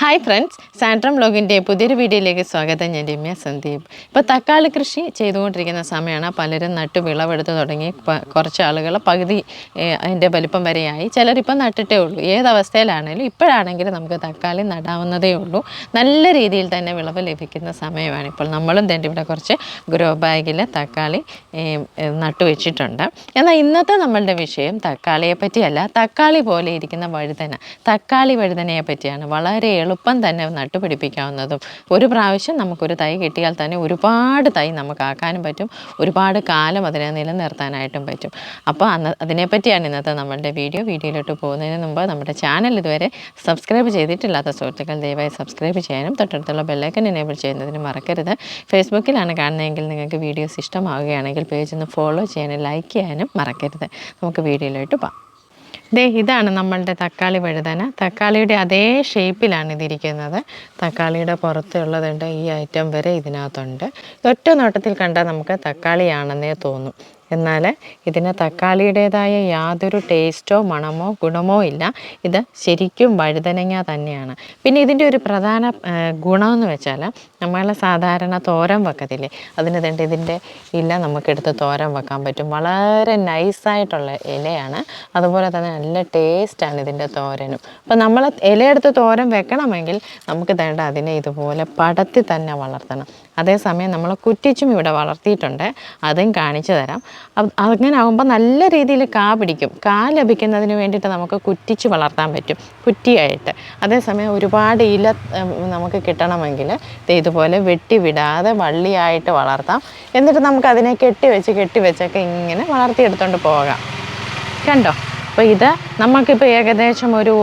Hi friends സാൻട്രം ബ്ലോഗിന്റെ പുതിയൊരു വീഡിയോയിലേക്ക് സ്വാഗതം. ഞാൻ രമ്യ സന്ദീപ്. ഇപ്പോൾ തക്കാളി കൃഷി ചെയ്തുകൊണ്ടിരിക്കുന്ന സമയമാണ്. പലരും നട്ട് വിളവെടുത്ത് തുടങ്ങി. കുറച്ച് ആളുകൾ പകുതി അതിന്റെ വലിപ്പം വരെയായി. ചിലരിപ്പം നട്ടിട്ടേ ഉള്ളൂ. ഏതവസ്ഥയിലാണെങ്കിലും ഇപ്പോഴാണെങ്കിലും നമുക്ക് തക്കാളി നടാവുന്നതേ ഉള്ളൂ. നല്ല രീതിയിൽ തന്നെ വിളവ് ലഭിക്കുന്ന സമയമാണ്. ഇപ്പോൾ നമ്മളും തന്നെ ഇവിടെ കുറച്ച് ഗ്രോ ബാഗിൽ തക്കാളി ഏഹ്, ഏഹ്, നട്ടു വെച്ചിട്ടുണ്ട്. എന്നാൽ ഇന്നത്തെ നമ്മളുടെ വിഷയം തക്കാളിയെ പറ്റിയല്ല തക്കാളി പോലെ ഇരിക്കുന്ന വഴുതന. തക്കാളി വഴുതനയെ പറ്റിയാണ് വളരെ എളുപ്പം തന്നെ നട്ടുപിടിപ്പിക്കാവുന്നതും. ഒരു പ്രാവശ്യം നമുക്കൊരു തൈ കിട്ടിയാൽ തന്നെ ഒരുപാട് തൈ നമുക്കാക്കാനും പറ്റും. ഒരുപാട് കാലം അതിനെ നിലനിർത്താനായിട്ടും പറ്റും. അപ്പോൾ അന്ന് അതിനെപ്പറ്റിയാണ് ഇന്നത്തെ നമ്മളുടെ വീഡിയോ. വീഡിയോയിലോട്ട് പോകുന്നതിന് മുമ്പ് നമ്മുടെ ചാനൽ ഇതുവരെ സബ്സ്ക്രൈബ് ചെയ്തിട്ടില്ലാത്ത സുഹൃത്തുക്കൾ ദയവായി സബ്സ്ക്രൈബ് ചെയ്യാനും തൊട്ടടുത്തുള്ള ബെല്ലൈക്കൻ എനേബിൾ ചെയ്യുന്നതിന് മറക്കരുത്. ഫേസ്ബുക്കിലാണ് കാണുന്നതെങ്കിൽ നിങ്ങൾക്ക് വീഡിയോസ് ഇഷ്ടമാവുകയാണെങ്കിൽ പേജ് ഒന്ന് ഫോളോ ചെയ്യാനും ലൈക്ക് ചെയ്യാനും മറക്കരുത്. നമുക്ക് വീഡിയോയിലോട്ട് പോകാം. ദേ ഇതാണ് നമ്മളുടെ തക്കാളി വഴുതന. തക്കാളിയുടെ അതേ ഷേപ്പിലാണ് ഇതിരിക്കുന്നത്. തക്കാളിയുടെ പുറത്തുള്ളതുണ്ട് ഈ ഐറ്റം വരെ ഇതിനകത്തുണ്ട്. ഒറ്റ നോട്ടത്തിൽ കണ്ടാൽ നമുക്ക് തക്കാളിയാണെന്നേ തോന്നും. എന്നാൽ ഇതിന് തക്കാളിയുടേതായ യാതൊരു ടേസ്റ്റോ മണമോ ഗുണമോ ഇല്ല. ഇത് ശരിക്കും വഴുതനങ്ങ തന്നെയാണ്. പിന്നെ ഇതിന്റെ ഒരു പ്രധാന ഗുണമെന്ന് വെച്ചാൽ നമ്മൾ സാധാരണ തോരൻ വെക്കത്തില്ലേ? അതിന് തേണ്ട ഇതിന്റെ ഇല നമുക്കെടുത്ത് തോരൻ വെക്കാൻ പറ്റും. വളരെ നൈസായിട്ടുള്ള ഇലയാണ്. അതുപോലെ തന്നെ നല്ല ടേസ്റ്റാണ് ഇതിന്റെ തോരനും. അപ്പോൾ നമ്മൾ ഇലയെടുത്ത് തോരൻ വെക്കണമെങ്കിൽ നമുക്ക് തേണ്ട അതിനെ ഇതുപോലെ പടത്തി തന്നെ വളർത്തണം. അതേസമയം നമ്മൾ കുറ്റിച്ചും ഇവിടെ വളർത്തിയിട്ടുണ്ട്. അതും കാണിച്ചു തരാം. അങ്ങനെ ആകുമ്പോൾ നല്ല രീതിയിൽ കാ പിടിക്കും. കാ ലഭിക്കുന്നതിന് വേണ്ടിയിട്ട് നമുക്ക് കുറ്റിച്ച് വളർത്താൻ പറ്റും. കുറ്റിയായിട്ട്. അതേസമയം ഒരുപാട് ഇല നമുക്ക് കിട്ടണമെങ്കിൽ ഇതുപോലെ വെട്ടി വിടാതെ വള്ളിയായിട്ട് വളർത്താം. എന്നിട്ട് നമുക്ക് അതിനെ കെട്ടി വെച്ച് കെട്ടി വെച്ചൊക്കെ ഇങ്ങനെ വളർത്തിയെടുത്തോണ്ട് പോകാം. കണ്ടോ? അപ്പോൾ ഇത് നമുക്കിപ്പോൾ ഏകദേശം ഒരു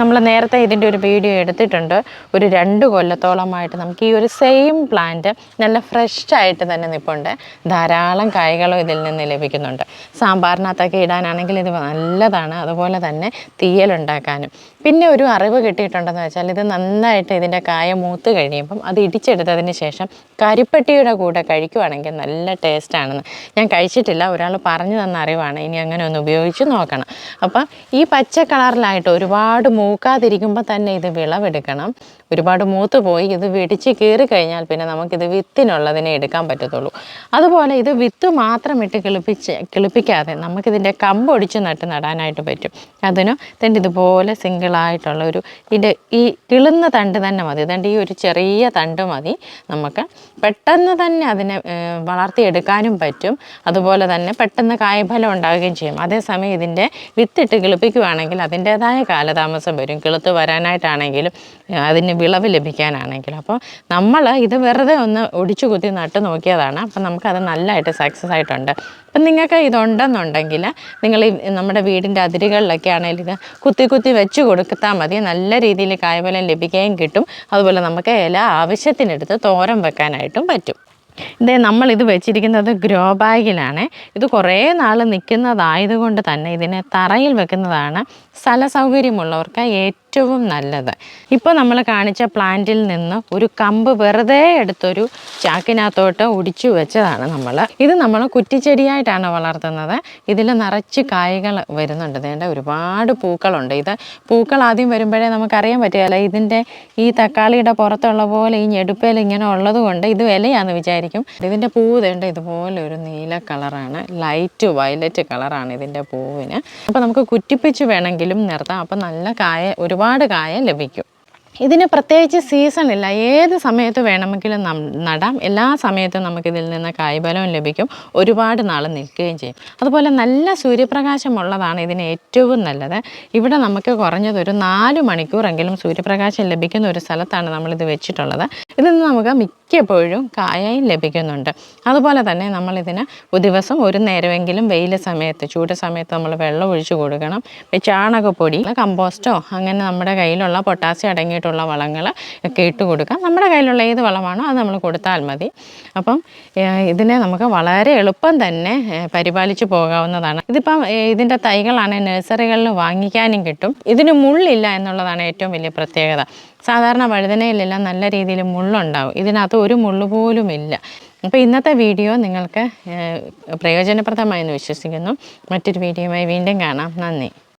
നമ്മൾ നേരത്തെ ഇതിന്റെ ഒരു വീഡിയോ എടുത്തിട്ടുണ്ട്. ഒരു രണ്ട് കൊല്ലത്തോളമായിട്ട് നമുക്ക് ഈ ഒരു സെയിം പ്ലാന്റ് നല്ല ഫ്രഷ് ആയിട്ട് തന്നെ നിൽപ്പുണ്ട് ധാരാളം കായ്കളും ഇതിൽ നിന്ന് ലഭിക്കുന്നുണ്ട്. സാമ്പാറിനകത്തൊക്കെ ഇടാനാണെങ്കിൽ ഇത് നല്ലതാണ്. അതുപോലെ തന്നെ തീയലുണ്ടാക്കാനും. പിന്നെ ഒരു അറിവ് കിട്ടിയിട്ടുണ്ടെന്ന് വെച്ചാൽ ഇത് നന്നായിട്ട് ഇതിന്റെ കായ മൂത്ത് കഴിയുമ്പം അത് ഇടിച്ചെടുത്തതിന് ശേഷം കരിപ്പട്ടിയുടെ കൂടെ കഴിക്കുവാണെങ്കിൽ നല്ല ടേസ്റ്റാണെന്ന് ഞാൻ കഴിച്ചിട്ടില്ല. ഒരാൾ പറഞ്ഞു തന്ന അറിവാണ്. ഇനി അങ്ങനെ ഒന്ന് ഉപയോഗിച്ച് നോക്കണം. അപ്പം ഈ പച്ച കളറിലായിട്ട് ഒരുപാട് മൂക്കാതിരിക്കുമ്പോൾ തന്നെ ഇത് വിളവെടുക്കണം. ഒരുപാട് മൂത്ത് പോയി ഇത് വെടിച്ച് കീറി കഴിഞ്ഞാൽ പിന്നെ നമുക്കിത് വിത്തിനുള്ളതിനെ എടുക്കാൻ പറ്റത്തുള്ളൂ. അതുപോലെ ഇത് വിത്ത് മാത്രം ഇട്ട് കിളിപ്പിച്ച് കിളിപ്പിക്കാതെ നമുക്കിതിന്റെ കമ്പ് ഒടിച്ച് നട്ട് നടാനായിട്ട് പറ്റും. അതിന് തണ്ട് ഇതുപോലെ സിംഗിളായിട്ടുള്ള ഒരു ഇതിന്റെ ഈ കിളുന്ന തണ്ട് തന്നെ മതി. തണ്ട് ഈ ഒരു ചെറിയ തണ്ട് മതി. നമുക്ക് പെട്ടെന്ന് തന്നെ അതിനെ വളർത്തിയെടുക്കാനും പറ്റും. അതുപോലെ തന്നെ പെട്ടെന്ന് കായ്ഫലം ഉണ്ടാവുകയും ചെയ്യും. അതേസമയം ഇതിന്റെ വിത്തിട്ട് കിളിപ്പിക്കുകയാണെങ്കിൽ അതിന്റേതായ കാലതാമസം വരും. കിളുത്ത് വരാനായിട്ടാണെങ്കിലും അതിന് വിളവ് ലഭിക്കാനാണെങ്കിലും. അപ്പോൾ നമ്മൾ ഇത് വെറുതെ ഒന്ന് ഒടിച്ചു കുത്തി നട്ട് നോക്കിയതാണ്. അപ്പം നമുക്കത് നല്ലതായിട്ട് സക്സസ് ആയിട്ടുണ്ട്. അപ്പം നിങ്ങൾക്ക് ഇതുണ്ടെന്നുണ്ടെങ്കിൽ നിങ്ങൾ നമ്മുടെ വീടിന്റെ അതിരുകളിലൊക്കെ ആണെങ്കിൽ ഇത് കുത്തി കുത്തി വെച്ച് കൊടുത്താൽ മതി. നല്ല രീതിയിൽ കായ്ഫലം ലഭിക്കുകയും കിട്ടും. അതുപോലെ നമുക്ക് ഇല ആവശ്യത്തിനെടുത്ത് തോരൻ വെക്കാനായിട്ടും പറ്റും. ഇതേ നമ്മളിത് വെച്ചിരിക്കുന്നത് ഗ്രോ ബാഗിലാണ്. ഇത് കുറേ നാൾ നിൽക്കുന്നതായതുകൊണ്ട് തന്നെ ഇതിനെ തറയിൽ വെക്കുന്നതാണ്. സ്ഥല സൗകര്യമുള്ളവർക്ക് ഏറ്റവും നല്ലത്. ഇപ്പോൾ നമ്മൾ കാണിച്ച പ്ലാന്റിൽ നിന്ന് ഒരു കമ്പ് വെറുതെ എടുത്തൊരു ചാക്കിനകത്തോട്ട് ഒടിച്ചു വെച്ചതാണ് നമ്മൾ ഇത് നമ്മൾ കുറ്റിച്ചെടിയായിട്ടാണ് വളർത്തുന്നത്. ഇതിൽ നിറച്ച് കായ്കൾ വരുന്നുണ്ട്. ഇതിന്റെ ഒരുപാട് പൂക്കളുണ്ട്. ഇത് പൂക്കൾ ആദ്യം വരുമ്പോഴേ നമുക്കറിയാൻ പറ്റുകയില്ല. ഇതിന്റെ ഈ തക്കാളിയുടെ പുറത്തുള്ള പോലെ ഈ ഞെടുപ്പേൽ ഇങ്ങനെ ഉള്ളത് കൊണ്ട് ഇത് വിലയാന്ന് വിചാരിക്കും. ഇതിന്റെ പൂവ് ഇതേണ്ട ഇതുപോലെ ഒരു നീല കളറാണ്. ലൈറ്റ് വയലറ്റ് കളറാണ് ഇതിന്റെ പൂവിന്. അപ്പോൾ നമുക്ക് കുറ്റിപ്പിച്ച് വേണമെങ്കിലും നിർത്താം. അപ്പോൾ നല്ല കായ ഒരുപാട് കായ ലഭിക്കും. ഇതിന് പ്രത്യേകിച്ച് സീസൺ ഇല്ല. ഏത് സമയത്ത് വേണമെങ്കിലും നടാം. എല്ലാ സമയത്തും നമുക്കിതിൽ നിന്ന് കായ്ഫലവും ലഭിക്കും. ഒരുപാട് നാൾ നിൽക്കുകയും ചെയ്യും. അതുപോലെ നല്ല സൂര്യപ്രകാശമുള്ളതാണ് ഇതിന് ഏറ്റവും നല്ലത്. ഇവിടെ നമുക്ക് കുറഞ്ഞത് ഒരു നാല് മണിക്കൂറെങ്കിലും സൂര്യപ്രകാശം ലഭിക്കുന്ന ഒരു സ്ഥലത്താണ് നമ്മളിത് വെച്ചിട്ടുള്ളത്. ഇതിൽ നിന്ന് നമുക്ക് മിക്കപ്പോഴും കായയും ലഭിക്കുന്നുണ്ട്. അതുപോലെ തന്നെ നമ്മളിതിന് ദിവസം ഒരു നേരമെങ്കിലും വെയിൽ സമയത്ത് ചൂട് സമയത്ത് നമ്മൾ വെള്ളം ഒഴിച്ചു കൊടുക്കണം. ചാണകപ്പൊടി കമ്പോസ്റ്റോ അങ്ങനെ നമ്മുടെ കയ്യിലുള്ള പൊട്ടാസ്യം അടങ്ങിയിട്ടുള്ള വളങ്ങൾ ഒക്കെ ഇട്ട് കൊടുക്കാം. നമ്മുടെ കയ്യിലുള്ള ഏത് വളമാണോ അത് നമ്മൾ കൊടുത്താൽ മതി. അപ്പം ഇതിനെ നമുക്ക് വളരെ എളുപ്പം തന്നെ പരിപാലിച്ചു പോകാവുന്നതാണ്. ഇതിപ്പം ഇതിന്റെ തൈകളാണ് നഴ്സറികളിൽ വാങ്ങിക്കാനും കിട്ടും. ഇതിന് മുള്ളില്ല എന്നുള്ളതാണ് ഏറ്റവും വലിയ പ്രത്യേകത. സാധാരണ വഴുതനയിലെല്ലാം നല്ല രീതിയിൽ മുള്ളുണ്ടാവും. ഇതിനകത്ത് ഒരു മുള്ളു പോലും ഇല്ല. അപ്പോൾ ഇന്നത്തെ വീഡിയോ നിങ്ങൾക്ക് പ്രയോജനപ്രദമായെന്ന് വിശ്വസിക്കുന്നു. മറ്റൊരു വീഡിയോയുമായി വീണ്ടും കാണാം. നന്ദി.